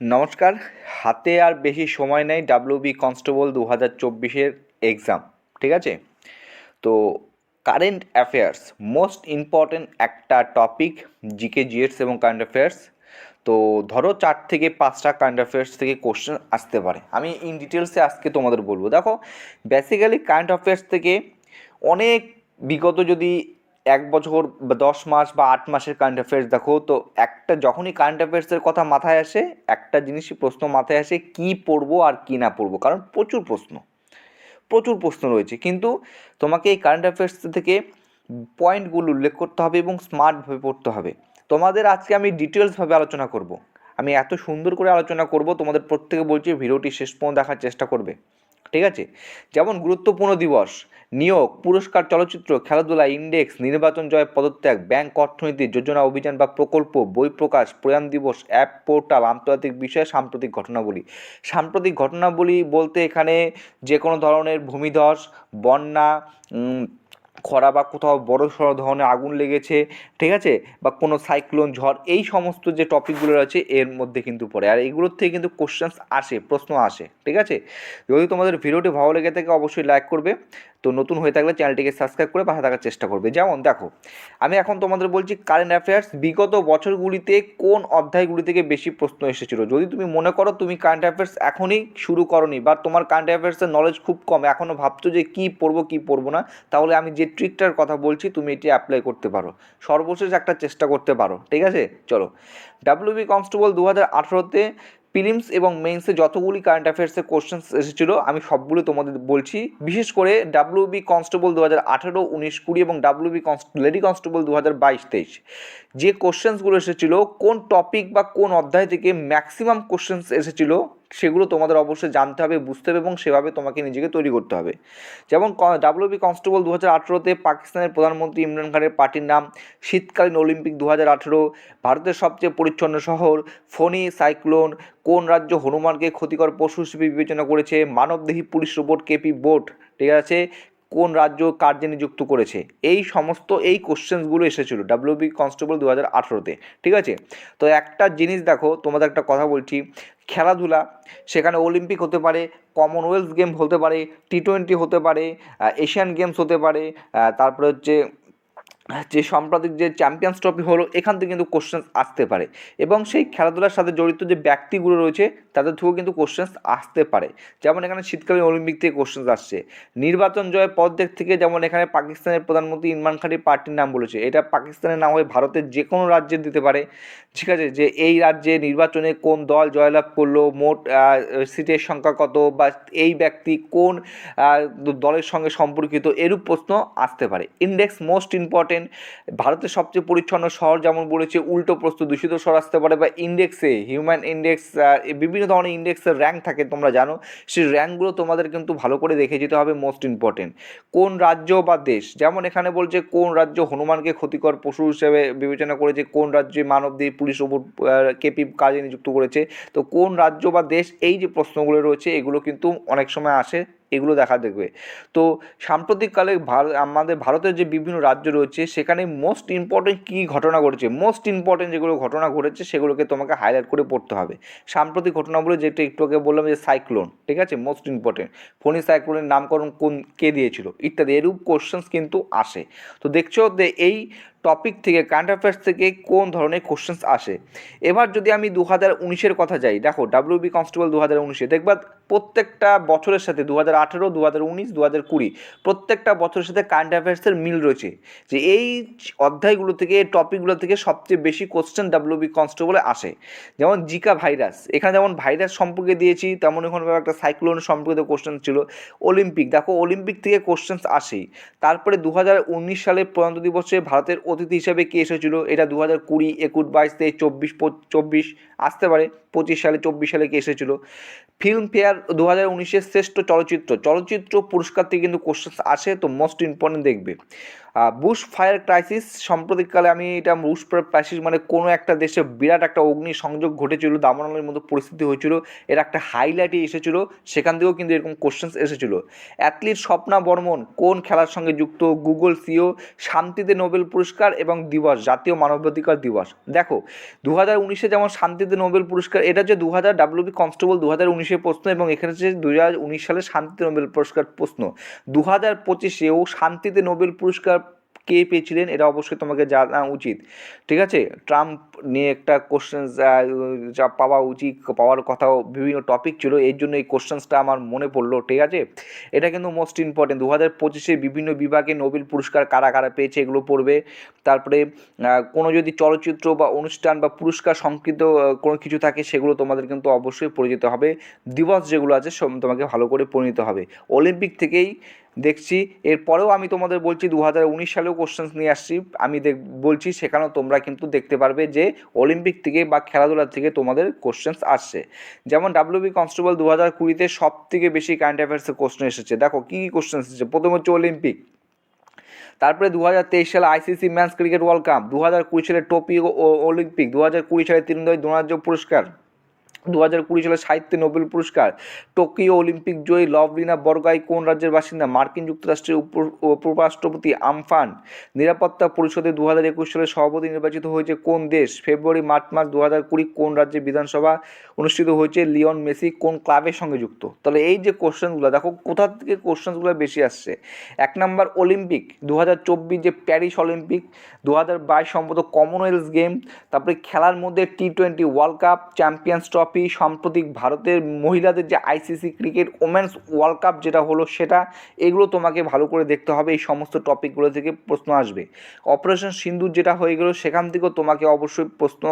নমস্কার। হাতে আর বেশি সময় নেই ডাব্লিউবি কনস্টেবল দু হাজার চব্বিশের এক্সাম ঠিক আছে? তো কারেন্ট অ্যাফেয়ার্স মোস্ট ইম্পর্ট্যান্ট একটা টপিক জিকে জিএস এবং কারেন্ট অ্যাফেয়ার্স তো ধরো চার থেকে পাঁচটা কারেন্ট অ্যাফেয়ার্স থেকে কোশ্চেন আসতে পারে। আমি ইন ডিটেলসে আজকে তোমাদের বলব। দেখো বেসিক্যালি কারেন্ট অ্যাফেয়ার্স থেকে অনেক বিগত যদি এক বছর বা দশ মাস বা আট মাসের কারেন্ট অ্যাফেয়ার্স দেখো, তো একটা যখনই কারেন্ট অ্যাফেয়ার্সের কথা মাথায় আসে, একটা জিনিসই প্রশ্ন মাথায় আসে, কী পড়ব আর কী না পড়ব? কারণ প্রচুর প্রশ্ন প্রচুর প্রশ্ন রয়েছে। কিন্তু তোমাকে এই কারেন্ট অ্যাফেয়ার্স থেকে পয়েন্টগুলো উল্লেখ করতে হবে এবং স্মার্টভাবে পড়তে হবে। তোমাদের আজকে আমি ডিটেলসভাবে আলোচনা করব। আমি এত সুন্দর করে আলোচনা করব, তোমাদের প্রত্যেকে বলছি, ভিডিওটি শেষ পর্যন্ত দেখার চেষ্টা করবে। ঠিক আছে? যেমন গুরুত্বপূর্ণ দিবস। নিয়োগ, পুরস্কার, চলচ্চিত্র, খেলাধুলা, ইন্ডেক্স, নির্বাচন জয় পদত্যাগ, ব্যাংক অর্থনীতি, যোজনা অভিযান বা প্রকল্প, বই প্রকাশ, প্রয়াণ দিবস, অ্যাপ পোর্টাল, আন্তর্জাতিক বিষয়ে সাম্প্রতিক ঘটনাবলী। সাম্প্রতিক ঘটনাবলী বলতে এখানে যে কোনো ধরনের ভূমিধস, বন্যা খরা বা কোথাও বড় সড়ো ধরনের আগুন লেগেছে, ঠিক আছে? বা কোনো সাইক্লোন, ঝড়, এই সমস্ত যে টপিকগুলো রয়েছে, এর মধ্যে কিন্তু পড়ে। আর এইগুলোর থেকে কিন্তু কোশ্চেন্স আসে, প্রশ্ন আসে, ঠিক আছে? যদি তোমাদের ভিডিওটি ভালো লেগে থাকে, অবশ্যই লাইক করবে। তো নতুন হয়ে থাকলে চ্যানেলটিকে সাবস্ক্রাইব করে পাশে থাকার চেষ্টা করবে। যেমন দেখো, আমি এখন তোমাদের বলছি কারেন্ট অ্যাফেয়ার্স বিগত বছরগুলিতে কোন অধ্যায়গুলি থেকে বেশি প্রশ্ন এসেছিল? যদি তুমি মনে করো তুমি কারেন্ট অ্যাফেয়ার্স এখনই শুরু করনি বা তোমার কারেন্ট অ্যাফেয়ার্সের নলেজ খুব কম এখনও ভাবছ যে কী পড়ব কী পড়ব না, তাহলে আমি যে ট্রিকটার কথা বলছি তুমি এটি অ্যাপ্লাই করতে পারো। সর্বশেষ একটা চেষ্টা করতে পারো, ঠিক আছে? চলো। ডাব্লিউবি কনস্টেবল দু হাজার আঠেরোতে প্রিলিমস এবং মেন্সে যতগুলি কারেন্ট অ্যাফেয়ার্সের কোশ্চেন্স এসেছিল, আমি সবগুলো তোমাদের বলছি। বিশেষ করে ডাব্লিউ বি কনস্টেবল দু হাজার আঠেরো, উনিশ কুড়ি এবং ডাব্লিউ ডাব্লিউবি লেডি কনস্টেবল দু হাজার বাইশ, তেইশ। যে কোশ্চেন্সগুলো এসেছিল, কোন টপিক বা কোন অধ্যায় থেকে ম্যাক্সিমাম কোশ্চেন্স এসেছিল সেগুলো তোমাদের অবশ্যই জানতে হবে, বুঝতে হবে এবং সেভাবে তোমাকে নিজেকে তৈরি করতে হবে। যেমন ডাব্লিউবি কনস্টেবল দু হাজার আঠেরোতে পাকিস্তানের প্রধানমন্ত্রী ইমরান খানের পার্টির নাম শীতকালীন অলিম্পিক দু হাজার আঠেরো, ভারতের সবচেয়ে পরিচ্ছন্ন শহর ফণি সাইক্লোন, কোন রাজ্য হনুমানকে ক্ষতিকর পশু হিসেবে বিবেচনা করেছে? মানবদেহী পুলিশ রোবট কেপি বোট, ঠিক আছে? কোন রাজ্য কার্যে নিযুক্ত করেছে? এই সমস্ত, এই কোশ্চেন্সগুলো এসেছিল ডাব্লিউবি কনস্টেবল দু হাজার আঠেরোতে, ঠিক আছে? তো একটা জিনিস দেখো, তোমাদের একটা কথা বলছি। খেলাধুলা, সেখানে অলিম্পিক হতে পারে কমনওয়েলথ গেম হতে পারে টি টোয়েন্টি হতে পারে এশিয়ান গেমস হতে পারে তারপরে হচ্ছে যে সাম্প্রতিক যে চ্যাম্পিয়ন্স ট্রফি হলো, এখান থেকে কিন্তু কোশ্চেন্স আসতে পারে। এবং সেই খেলাধুলার সাথে জড়িত যে ব্যক্তিগুলো রয়েছে, তাদের থেকেও কিন্তু কোশ্চেন্স আসতে পারে। যেমন এখানে শীতকালীন অলিম্পিক থেকে কোশ্চেন্স আসছে। নির্বাচন জয় পদক থেকে যেমন এখানে পাকিস্তানের প্রধানমন্ত্রী ইমরান খানের পার্টির নাম বলেছে। এটা পাকিস্তানের নাম হয়ে ভারতের যে কোনো রাজ্যের দিতে পারে। ঠিক আছে? যে এই রাজ্যে নির্বাচনে কোন দল জয়লাভ করল, মোট সিটের সংখ্যা কত বা এই ব্যক্তি কোন দলের সঙ্গে সম্পর্কিত, এরূপ প্রশ্ন আসতে পারে। ইন্ডেক্স মোস্ট ইম্পর্টেন্ট ভারতের সবচেয়ে পরিচ্ছন্ন শহর যেমন বলেছে, উল্টো প্রশ্ন দূষিত শহর আসতে পারে বা ইন্ডেক্সে হিউম্যান ইন্ডেক্স বিভিন্ন ধরনের ইন্ডেক্সের র্যাঙ্ক থাকে তোমরা জানো। সেই র্যাঙ্কগুলো তোমাদের কিন্তু ভালো করে দেখে যেতে হবে মোস্ট ইম্পর্টেন্ট কোন রাজ্য বা দেশ, যেমন এখানে বলছে, কোন রাজ্য হনুমানকে ক্ষতিকর পশু হিসেবে বিবেচনা করেছে, কোন রাজ্যে মানবদেহ পুলিশ ওপর কেপি কাজে নিযুক্ত করেছে, তো কোন রাজ্য বা দেশ এই যে প্রশ্নগুলো রয়েছে, এগুলো কিন্তু অনেক সময় আসে। এগুলো দেখা দেখবে। তো সাম্প্রতিককালে ভার- আমাদের ভারতের যে বিভিন্ন রাজ্য রয়েছে, সেখানে মোস্ট ইম্পর্টেন্ট কী ঘটনা ঘটেছে? মোস্ট ইম্পর্টেন্ট যেগুলো ঘটনা ঘটেছে, সেগুলোকে তোমাকে হাইলাইট করে পড়তে হবে। সাম্প্রতিক ঘটনাগুলো যেটা একটু আগে বললাম যে সাইক্লোন ঠিক আছে? মোস্ট ইম্পর্টেন্ট ফণি সাইক্লোনের নামকরণ কোন, কে দিয়েছিল? ইত্যাদি, এরূপ কোশ্চেন্স কিন্তু আসে। তো দেখছ যে এই টপিক থেকে কারেন্ট অ্যাফেয়ার্স থেকে কোন ধরনের কোশ্চেন্স আসে? এবার যদি আমি দু হাজার উনিশের কথা যাই, দেখো ডাব্লিউবি কনস্টেবল দু হাজার উনিশে, দেখবা প্রত্যেকটা বছরের সাথে দু হাজার আঠেরো দু হাজার উনিশ দু হাজার কুড়ি, প্রত্যেকটা বছরের সাথে কারেন্ট অ্যাফেয়ার্সের মিল রয়েছে। যে এই অধ্যায়গুলো থেকে এই টপিকগুলো থেকে সবচেয়ে বেশি কোশ্চেন ডাব্লিউবি কনস্টেবলে আসে। যেমন জিকা ভাইরাস, এখানে যেমন ভাইরাস সম্পর্কে দিয়েছি, তেমন এখানে একটা সাইক্লোন সম্পর্কিত কোশ্চেন ছিল। অলিম্পিক দেখো অলিম্পিক থেকে কোশ্চেন্স আসেই। তারপরে দু হাজার উনিশ সালে প্রজাতন্ত্র দিবসে ভারতের অতিথি হিসেবে কে এসেছিল? এটা দু হাজার কুড়ি, একুশ, বাইশ, তেইশ, চব্বিশ চব্বিশ, আসতে পারে, পঁচিশ সালে, চব্বিশ সালে কে এসেছিল? ফিল্ম ফেয়ার দু হাজার উনিশের শ্রেষ্ঠ চলচ্চিত্র। চলচ্চিত্র পুরস্কার থেকে কিন্তু কোশ্চেন্স আসে, তো মোস্ট ইম্পর্টেন্ট দেখবে। বুশ ফায়ার ক্রাইসিস সাম্প্রতিককালে আমি এটা বুশ ফায়ার ক্রাইসিস মানে কোনো একটা দেশে বিরাট একটা অগ্নি সংযোগ ঘটেছিল, দাবানলের মতো পরিস্থিতি হয়েছিল, এর একটা হাইলাইটে এসেছিল, সেখান থেকেও কিন্তু এরকম কোশ্চেন্স এসেছিল। অ্যাথলিট স্বপ্না বর্মন কোন খেলার সঙ্গে যুক্ত? গুগল সিও শান্তিতে নোবেল পুরস্কার এবং দিবস, জাতীয় মানবাধিকার দিবস। দেখো দু হাজার উনিশে যেমন শান্তিতে নোবেল পুরস্কার, এটা যে দু হাজার ডাব্লিউবি কনস্টেবল দু হাজার উনিশের প্রশ্ন এবং এখানে হচ্ছে দু হাজার উনিশ সালে শান্তিতে নোবেল পুরস্কার প্রশ্ন। দু হাজার পঁচিশেও শান্তিতে নোবেল পুরস্কার কে পেয়েছিলেন এটা অবশ্যই তোমাকে জানা উচিত। ঠিক আছে? ট্রাম্প নিয়ে একটা কোশ্চেন যা পাওয়া উচিত, পাওয়ার কথাও বিভিন্ন টপিক ছিল, এর জন্য এই কোশ্চেন্সটা আমার মনে পড়ল, ঠিক আছে? এটা কিন্তু মোস্ট ইম্পর্টেন্ট দু হাজার পঁচিশে বিভিন্ন বিভাগে নোবেল পুরস্কার কারা কারা পেয়েছে এগুলো পড়বে। তারপরে কোনো যদি চলচ্চিত্র বা অনুষ্ঠান বা পুরস্কার সংকৃত কোনো কিছু থাকে সেগুলো তোমাদের কিন্তু অবশ্যই পড়ে যেতে হবে। দিবস যেগুলো আছে তোমাকে ভালো করে পড়ে নিতে হবে। অলিম্পিক থেকেই দেখছি। এরপরেও আমি তোমাদের বলছি দু হাজার উনিশ সালেও কোশ্চেন্স নিয়ে আসছি। আমি দেখ, বলছি সেখানেও তোমরা কিন্তু দেখতে পারবে যে অলিম্পিক থেকে বা খেলাধুলার থেকে তোমাদের কোশ্চেন্স আসছে। যেমন ডাব্লিউবি কনস্টেবল দু হাজার কুড়িতে সব থেকে বেশি কারেন্ট অ্যাফেয়ার্সের কোশ্চেন এসেছে। দেখো, কী কী কোশ্চেন এসেছে? প্রথম হচ্ছে অলিম্পিক তারপরে দু হাজার তেইশ সালে ICC men's cricket world cup দু হাজার কুড়ি সালে টোপিও অলিম্পিক দু হাজার কুড়ি সালে তিনদয় দ্রোণার্য পুরস্কার। দু হাজার কুড়ি সালে সাহিত্যে নোবেল পুরস্কার। টোকিও অলিম্পিক জয়ী লভলিনা বরগাই কোন রাজ্যের বাসিন্দা? মার্কিন যুক্তরাষ্ট্রের উপরাষ্ট্রপতি আমফান। নিরাপত্তা পরিষদে দু হাজার একুশ সালে সভাপতি নির্বাচিত হয়েছে কোন দেশ? ফেব্রুয়ারি, মার্চ মাস দু হাজার কুড়ি কোন রাজ্যে বিধানসভা অনুষ্ঠিত হয়েছে? লিওন মেসি কোন ক্লাবের সঙ্গে যুক্ত? তাহলে এই যে কোশ্চেনগুলো, দেখো কোথা থেকে কোশ্চেনগুলো বেশি আসছে? এক নম্বর অলিম্পিক দু হাজার চব্বিশ যে প্যারিস অলিম্পিক দু হাজার বাইশ সম্ভবত কমনওয়েলথ গেম, তারপরে খেলার মধ্যে T twenty world cup, champions trophy trophy সাম্প্রতিক ভারতের মহিলাদের যে ICC cricket, women's world cup যেটা হলো সেটা, এগুলো তোমাকে ভালো করে দেখতে হবে। এই সমস্ত টপিকগুলো থেকে প্রশ্ন আসবে। অপারেশন সিন্দুর যেটা হয়ে গেলো, সেখান থেকেও তোমাকে অবশ্যই প্রশ্ন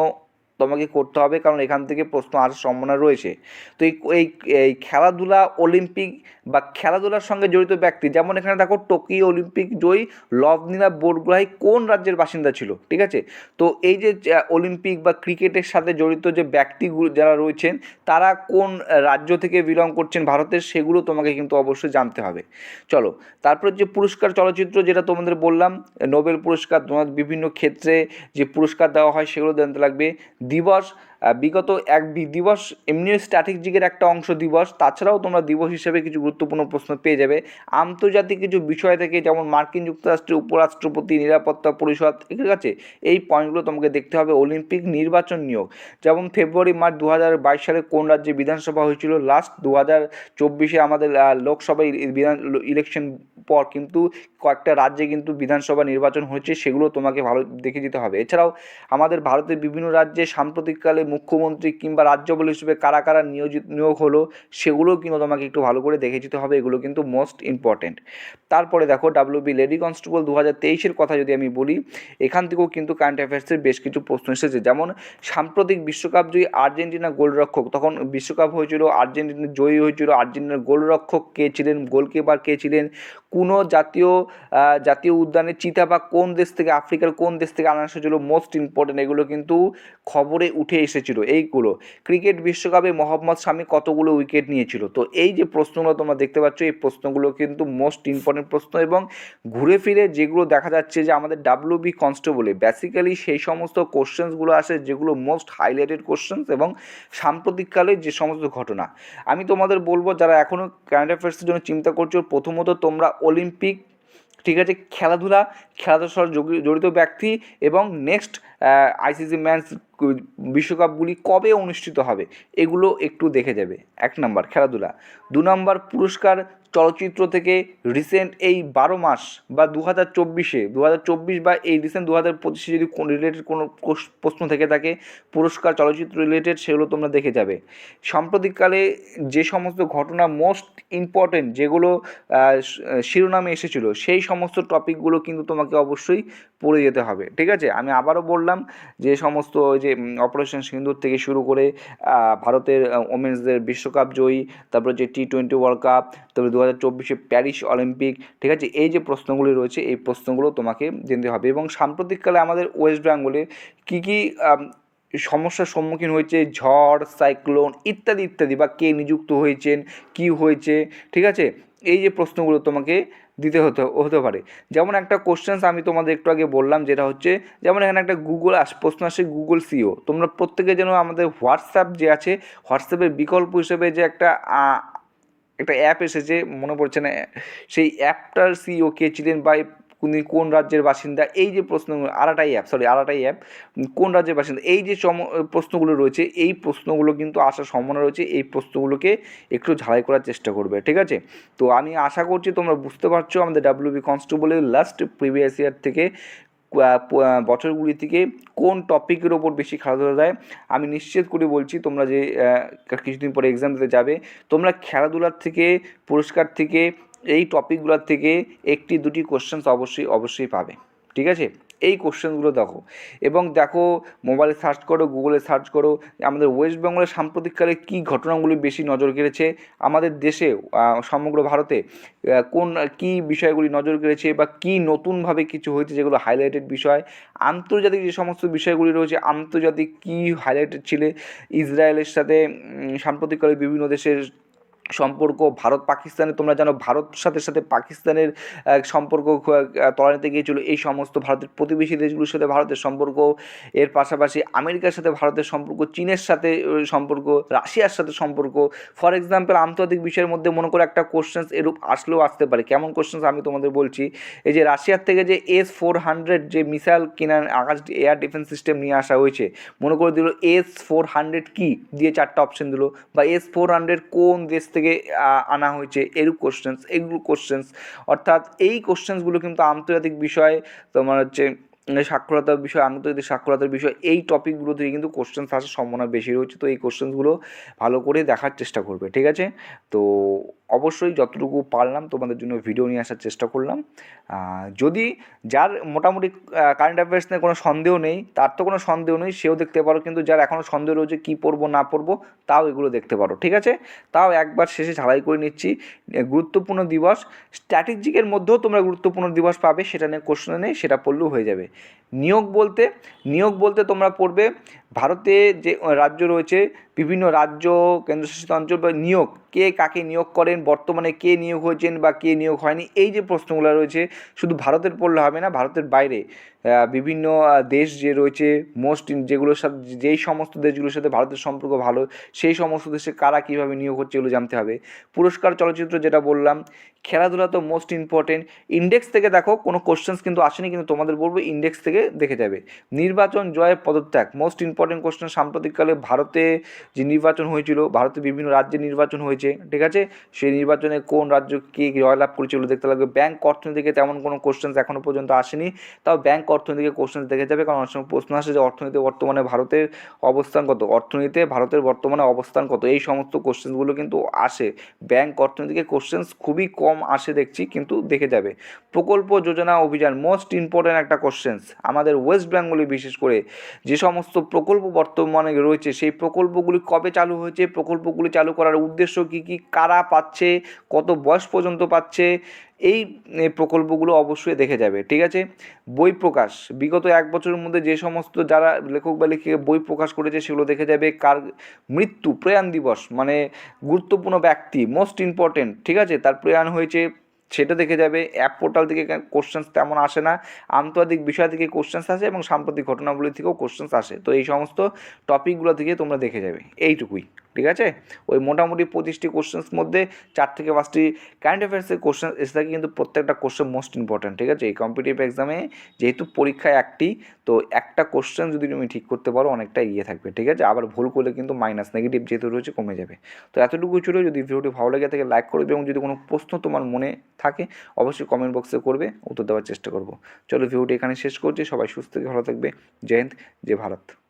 তোমাকে করতে হবে, কারণ এখান থেকে প্রশ্ন আসার সম্ভাবনা রয়েছে। তো এই এই খেলাধুলা অলিম্পিক বা খেলাধুলার সঙ্গে জড়িত ব্যক্তি, যেমন এখানে দেখো টোকিও অলিম্পিক জয়ী লভনীনা বোরগ্রাহী কোন রাজ্যের বাসিন্দা ছিল, ঠিক আছে? তো এই যে অলিম্পিক বা ক্রিকেটের সাথে জড়িত যে ব্যক্তিগুলো যারা রয়েছেন, তারা কোন রাজ্য থেকে বিলং করছেন ভারতের, সেগুলো তোমাকে কিন্তু অবশ্যই জানতে হবে। চলো, তারপরে যে পুরস্কার চলচ্চিত্র যেটা তোমাদের বললাম, নোবেল পুরস্কার তোমার বিভিন্ন ক্ষেত্রে যে পুরস্কার দেওয়া হয়, সেগুলো জানতে লাগবে। দিবস বিগত এক দিবস এমনিও স্ট্র্যাটেজিকের একটা অংশ দিবস। তাছাড়াও তোমরা দিবস হিসেবে কিছু গুরুত্বপূর্ণ প্রশ্ন পেয়ে যাবে। আন্তর্জাতিক কিছু বিষয় থেকে যেমন মার্কিন যুক্তরাষ্ট্রের উপরাষ্ট্রপতি, নিরাপত্তা পরিষদ ঠিক আছে এই পয়েন্টগুলো তোমাকে দেখতে হবে। অলিম্পিক নির্বাচন নিয়োগ। যেমন ফেব্রুয়ারি, মার্চ দু হাজার বাইশ সালে কোন রাজ্যে বিধানসভা হয়েছিল? লাস্ট দু হাজার চব্বিশে আমাদের লোকসভা বিধান ইলেকশন পর কিন্তু কয়েকটা রাজ্যে কিন্তু বিধানসভা নির্বাচন হয়েছে। সেগুলো তোমাকে ভালো দেখে যেতে হবে। এছাড়াও আমাদের ভারতের বিভিন্ন রাজ্যে সাম্প্রতিককালে মুখ্যমন্ত্রী কিংবা রাজ্য রাজ্যপাল হিসেবে কারা কারা নিয়োজিত, নিয়োগ হলো, সেগুলোও কিন্তু তোমাকে একটু ভালো করে দেখে যেতে হবে। এগুলো কিন্তু মোস্ট ইম্পর্টেন্ট তারপরে দেখো ডাব্লিউবি লেডি কনস্টেবল দু হাজার তেইশের কথা যদি আমি বলি, এখান থেকেও কিন্তু কারেন্ট অ্যাফেয়ার্সের বেশ কিছু প্রশ্ন এসেছে। যেমন, সাম্প্রতিক বিশ্বকাপ জয়ী আর্জেন্টিনা গোলরক্ষক, তখন বিশ্বকাপ হয়েছিল, আর্জেন্টিনা জয়ী হয়েছিল আর্জেন্টিনার গোলরক্ষক কে ছিলেন, গোলকিপার কে ছিলেন, কোনো জাতীয় জাতীয় উদ্যানে চিতা বা কোন দেশ থেকে, আফ্রিকার কোন দেশ থেকে আনা এসেছিল মোস্ট ইম্পর্টেন্ট এগুলো কিন্তু খবরে উঠে এসেছিল এইগুলো। ক্রিকেট বিশ্বকাপে মোহাম্মদ শামি কতগুলো উইকেট নিয়েছিল? তো এই যে প্রশ্নগুলো তোমরা দেখতে পাচ্ছ, এই প্রশ্নগুলো কিন্তু মোস্ট ইম্পর্টেন্ট প্রশ্ন এবং ঘুরে ফিরে যেগুলো দেখা যাচ্ছে যে আমাদের ডাব্লিউ বি কনস্টেবলে বেসিক্যালি সেই সমস্ত কোশ্চেন্সগুলো আসে যেগুলো মোস্ট হাইলাইটেড কোশ্চেন্স এবং সাম্প্রতিককালে যে সমস্ত ঘটনা। আমি তোমাদের বলব, যারা এখনও কারেন্ট অ্যাফেয়ার্সের জন্য চিন্তা করছ, প্রথমত তোমরা অলিম্পিক ঠিক আছে, খেলাধুলা খেলাধুলার সাথে জড়িত ব্যক্তি এবং নেক্সট আইসিসি ম্যান্স বিশ্বকাপগুলি কবে অনুষ্ঠিত হবে এগুলো একটু দেখে যাবে। এক নম্বর খেলাধুলা। দু নম্বর পুরস্কার চলচ্চিত্র থেকে রিসেন্ট এই বারো মাস বা দু হাজার চব্বিশে দু হাজার চব্বিশ বা এই রিসেন্ট দু হাজার পঁচিশে যদি কোন রিলেটেড কোনো প্রশ্ন থেকে থাকে, পুরস্কার চলচ্চিত্র রিলেটেড সেগুলো তোমরা দেখে যাবে। সাম্প্রতিককালে যে সমস্ত ঘটনা মোস্ট ইম্পর্টেন্ট যেগুলো শিরোনামে এসেছিল, সেই সমস্ত টপিকগুলো কিন্তু তোমাকে অবশ্যই পড়ে যেতে হবে, ঠিক আছে? আমি আবারও বললাম যে সমস্ত ওই যে অপারেশন সিন্দুর থেকে শুরু করে ভারতের ওমেন্সদের বিশ্বকাপ জয়ী, তারপর যে টি টোয়েন্টি ওয়ার্ল্ড কাপ তারপরে দু হাজার চব্বিশে প্যারিস অলিম্পিক ঠিক আছে? এই যে প্রশ্নগুলি রয়েছে, এই প্রশ্নগুলো তোমাকে জানতে হবে এবং সাম্প্রতিককালে আমাদের ওয়েস্ট বেঙ্গলে কী কী সমস্যার সম্মুখীন হয়েছে, ঝড় সাইক্লোন ইত্যাদি ইত্যাদি, বা কে নিযুক্ত হয়েছেন, কি হয়েছে, ঠিক আছে? এই যে প্রশ্নগুলো তোমাকে দিতে হতে হতে পারে। যেমন একটা কোশ্চেন্স আমি তোমাদের একটু আগে বললাম, যেটা হচ্ছে, যেমন এখানে একটা গুগল আস, প্রশ্ন আসে গুগল সিও তোমরা প্রত্যেকে যেন আমাদের হোয়াটসঅ্যাপ যে আছে হোয়াটসঅ্যাপের বিকল্প হিসেবে যে একটা একটা অ্যাপ এসেছে, মনে পড়ছে না, সেই অ্যাপটার সিও কে ছিলেন বা উনি কোন রাজ্যের বাসিন্দা? এই যে প্রশ্নগুলো, Arattai app sorry Arattai app কোন রাজ্যের বাসিন্দা? এই যে সম প্রশ্নগুলো রয়েছে, এই প্রশ্নগুলো কিন্তু আসার সম্ভাবনা রয়েছে, এই প্রশ্নগুলোকে একটু ঝালাই করার চেষ্টা করবে, ঠিক আছে? তো আমি আশা করছি তোমরা বুঝতে পারছ, আমাদের ডাব্লিউবি কনস্টেবলের লাস্ট প্রিভিয়াস ইয়ার থেকে বছরগুলি থেকে কোন টপিকের ওপর বেশি খেলাধুলা দেয়। আমি নিশ্চিত করে বলছি, তোমরা যে কিছুদিন পরে এক্সাম দিতে যাবে, তোমরা খেলাধুলার থেকে, পুরস্কার থেকে এই টপিকগুলোর থেকে একটি দুটি কোশ্চেন্স অবশ্যই অবশ্যই পাবে। ঠিক আছে? এই কোশ্চেনগুলো দেখো। এবং দেখো মোবাইলে সার্চ করো গুগলে সার্চ করো, আমাদের ওয়েস্ট বেঙ্গলের সাম্প্রতিককালে কী ঘটনাগুলি বেশি নজর কেড়েছে? আমাদের দেশে সমগ্র ভারতে কোন, কী বিষয়গুলি নজর কেড়েছে বা কী নতুনভাবে কিছু হয়েছে যেগুলো হাইলাইটেড বিষয়? আন্তর্জাতিক যে সমস্ত বিষয়গুলি রয়েছে, আন্তর্জাতিক কী হাইলাইটেড ছিলে? ইসরায়েলের সাথে সাম্প্রতিককালে বিভিন্ন দেশের সম্পর্ক ভারত পাকিস্তানে, তোমরা জানো ভারত সাথে সাথে পাকিস্তানের সম্পর্ক তলানিতে গিয়েছিল। এই সমস্ত ভারতের প্রতিবেশী দেশগুলোর সাথে ভারতের সম্পর্ক, এর পাশাপাশি আমেরিকার সাথে ভারতের সম্পর্ক, চীনের সাথে সম্পর্ক, রাশিয়ার সাথে সম্পর্ক। ফর এক্সাম্পল আন্তর্জাতিক বিষয়ের মধ্যে মনে করো একটা কোশ্চেন্স এরূপ আসলেও আসতে পারে। কেমন কোশ্চেন্স আমি তোমাদের বলছি? এই যে রাশিয়ার থেকে যে এস ফোর হান্ড্রেড যে মিসাইল কেনার আকাশ এয়ার ডিফেন্স সিস্টেম নিয়ে আসা হয়েছে, মনে করে দিল এস ফোর হান্ড্রেড কি? দিয়ে চারটা অপশন দিল। বা এস ফোর হান্ড্রেড কোন দেশ থেকে আনা হয়েছে। এরূপ কোশ্চেন্স এগুলো কোশ্চেন্স অর্থাৎ এই কোশ্চেন্সগুলো কিন্তু আন্তর্জাতিক বিষয়ে, তোমার হচ্ছে সাক্ষরতার বিষয়, আন্তর্জাতিক সাক্ষরতার বিষয়, এই টপিকগুলো থেকে কিন্তু কোশ্চেন্স আসার সম্ভাবনা বেশি রয়েছে। তো এই কোশ্চেন্সগুলো ভালো করে দেখার চেষ্টা করবে, ঠিক আছে? তো অবশ্যই যতটুকু পারলাম তোমাদের জন্য ভিডিও নিয়ে আসার চেষ্টা করলাম। যদি যার মোটামুটি কারেন্ট অ্যাফেয়ার্স নিয়ে কোনো সন্দেহ নেই, তার তো কোনো সন্দেহ নেই, সেও দেখতে পারো। কিন্তু যার এখনও সন্দেহ রয়েছে কী পড়ব না পড়ব তাও এগুলো দেখতে পারো, ঠিক আছে? তাও একবার শেষে ঝালাই করে নিচ্ছি। গুরুত্বপূর্ণ দিবস স্ট্র্যাটেজিকের মধ্যেও তোমরা গুরুত্বপূর্ণ দিবস পাবে, সেটা নিয়ে কোশ্চেন নেই, সেটা পড়লেও হয়ে যাবে। নিয়োগ বলতে নিয়োগ বলতে তোমরা পড়বে, ভারতে যে রাজ্য রয়েছে বিভিন্ন রাজ্য, কেন্দ্রশাসিত অঞ্চল বা নিয়োগ, কে কাকে নিয়োগ করেন, বর্তমানে কে নিয়োগ হয়েছেন বা কে নিয়োগ হয়নি, এই যে প্রশ্নগুলো রয়েছে, শুধু ভারতের পড়লে হবে না, ভারতের বাইরে। বিভিন্ন দেশ যে রয়েছে মোস্ট যেগুলোর সাথে, যেই সমস্ত দেশগুলোর সাথে ভারতের সম্পর্ক ভালো, সেই সমস্ত দেশে কারা কীভাবে নিয়োগ হচ্ছে এগুলো জানতে হবে। পুরস্কার চলচ্চিত্র যেটা বললাম, খেলাধুলা তো মোস্ট ইম্পর্টেন্ট ইন্ডেক্স থেকে দেখো, কোনো কোশ্চেন্স কিন্তু আসেনি, কিন্তু তোমাদের বলব ইন্ডেক্স থেকে দেখে যাবে। নির্বাচন জয়ের পদত্যাগ মোস্ট ইম্পর্টেন্ট কোশ্চেন সাম্প্রতিককালে ভারতে যে নির্বাচন হয়েছিল, ভারতে বিভিন্ন রাজ্যে নির্বাচন হয়েছে, ঠিক আছে? সেই নির্বাচনে কোন রাজ্য কে জয়লাভ করেছিল দেখতে লাগবে। ব্যাংক অর্থনীতি থেকে তেমন কোনো কোশ্চেন্স এখনও পর্যন্ত আসেনি, তাও ব্যাংক অর্থনীতিকে কোশ্চেন দেখে যাবে। কারণ অনেক সময় প্রশ্ন আসে যে অর্থনীতি বর্তমানে ভারতের অবস্থান কত অর্থনীতিতে ভারতের বর্তমানে অবস্থান কত এই সমস্ত কোশ্চেন্সগুলো কিন্তু আসে। ব্যাংক অর্থনীতিকে কোশ্চেন্স খুবই কম আসে দেখছি, কিন্তু দেখে যাবে। প্রকল্প যোজনা অভিযান মোস্ট ইম্পর্ট্যান্ট একটা কোশ্চেন্স আমাদের ওয়েস্ট বেঙ্গলে বিশেষ করে যে সমস্ত প্রকল্প বর্তমানে রয়েছে, সেই প্রকল্পগুলি কবে চালু হয়েছে, প্রকল্পগুলি চালু করার উদ্দেশ্য কী কী, কারা পাচ্ছে, কত বয়স পর্যন্ত পাচ্ছে এই প্রকল্পগুলো অবশ্যই দেখে যাবে, ঠিক আছে? বই প্রকাশ, বিগত এক বছরের মধ্যে যে সমস্ত যারা লেখক বা লেখিকা বই প্রকাশ করেছে সেগুলো দেখে যাবে, কার মৃত্যু, প্রয়াণ দিবস মানে গুরুত্বপূর্ণ ব্যক্তি মোস্ট ইম্পর্টেন্ট ঠিক আছে? তার প্রয়াণ হয়েছে, সেটা দেখে যাবে অ্যাপ পোর্টাল থেকে কোশ্চেন্স তেমন আসে না, আন্তর্জাতিক বিষয় থেকে কোশ্চেন্স আসে এবং সাম্প্রতিক ঘটনাগুলি থেকেও কোশ্চেন্স আসে, তো এই সমস্ত টপিকগুলো থেকে তোমরা দেখে যাবে, এইটুকুই। ঠিক আছে? ওই মোটামুটি পঁচিশটি কোশ্চেন্স মধ্যে চার থেকে পাঁচটি কারেন্ট অ্যাফেয়ার্সের কোশ্চেন এসে থাকে কিন্তু প্রত্যেকটা কোশ্চেন মোস্ট ইম্পর্ট্যান্ট ঠিক আছে? এই কম্পিটিটিভ এক্সামে যেহেতু পরীক্ষায় একটি, তো একটা কোশ্চেন যদি তুমি ঠিক করতে পারো অনেকটা এগিয়ে থাকবে, ঠিক আছে? আবার ভুল করলে কিন্তু মাইনাস নেগেটিভ যেহেতু রয়েছে কমে যাবে। তো এতটুকু ছিল, যদি ভিডিওটি ভালো লেগে থাকে লাইক করবে এবং যদি কোনো প্রশ্ন তোমার মনে থাকে, অবশ্যই কমেন্ট বক্সে করবে, উত্তর দেওয়ার চেষ্টা করব। চলো ভিডিওটি এখানে শেষ করছি, সবাই সুস্থ থেকে ভালো থাকবে। জয় হিন্দ, জয় ভারত।